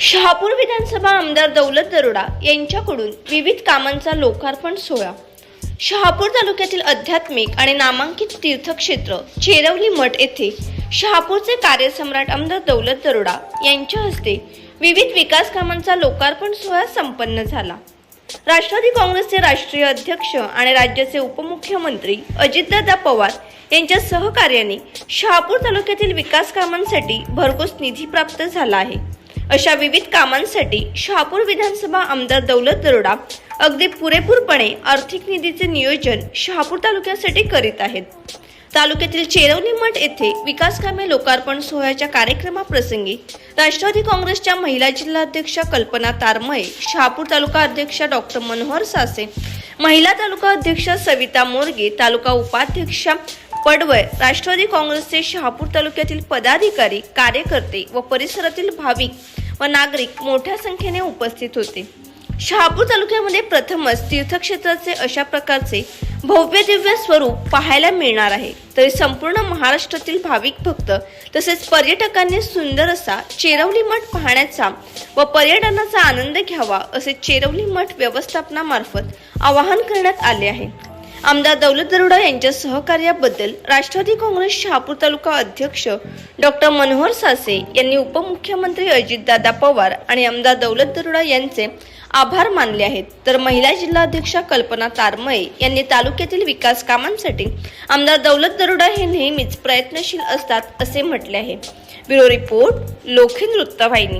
शहापूर विधानसभा आमदार दौलत दरोडा यांच्याकडून विविध कामांचा लोकार्पण सोहळा. शहापूर तालुक्यातील आध्यात्मिक आणि नामांकित तीर्थक्षेत्र चेरवली मठ येथे शहापूरचे कार्यसम्राट आमदार दौलत दरोडा यांच्या हस्ते विविध विकास कामांचा लोकार्पण सोहळा संपन्न झाला. राष्ट्रवादी काँग्रेसचे राष्ट्रीय अध्यक्ष आणि राज्याचे उपमुख्यमंत्री अजितदादा पवार यांच्या सहकार्याने शहापूर तालुक्यातील विकास कामांसाठी भरघोस निधी प्राप्त झाला आहे. अशा विविध कामांसाठी शहापूर विधानसभा आमदार दौलत दरोडा अगदी पुरेपूरपणे आर्थिक निधीचे नियोजन शहापूर तालुक्यासाठी करीत आहेत. तालुक्यातील चेरवणी मठ येथे विकास कामे लोकार्पण सोहळ्याच्या कार्यक्रमाप्रसंगी राष्ट्रवादी काँग्रेसच्या महिला जिल्हाध्यक्षा कल्पना तारमये शहापूर तालुका अध्यक्षा डॉक्टर मनोहर सासे महिला तालुका अध्यक्षा सविता मोरगे तालुका उपाध्यक्षा पडवळ राष्ट्रवादी काँग्रेसचे शहापूर तालुक्यातील पदाधिकारी कार्यकर्ते व परिसरातील भाविक व नागरिक मोठ्या संख्येने उपस्थित होते. शहापूर तालुक्यामध्ये प्रथमच तीर्थक्षेत्राचे अशा प्रकारचे भव्य दिव्य स्वरूप पाहायला मिळणार आहे. तरी संपूर्ण महाराष्ट्रातील भाविक भक्त तसेच पर्यटकांनी सुंदर असा चेरवली मठ पाहण्याचा व पर्यटनाचा आनंद घ्यावा असे चेरवली मठ व्यवस्थापनामार्फत आवाहन करण्यात आले आहे. आमदार दौलत दरोडा यांच्या सहकार्याबद्दल राष्ट्रवादी काँग्रेस शहापूर तालुका अध्यक्ष डॉक्टर मनोहर सासे यांनी उपमुख्यमंत्री अजितदादा पवार आणि आमदार दौलत दरोडा यांचे आभार मानले आहेत. तर महिला जिल्हाध्यक्षा कल्पना तारमये यांनी तालुक्यातील विकास कामांसाठी आमदार दौलत दरोडा हे नेहमीच प्रयत्नशील असतात असे म्हटले आहे. ब्युरो रिपोर्ट लोखिन वृत्तवाहिनी.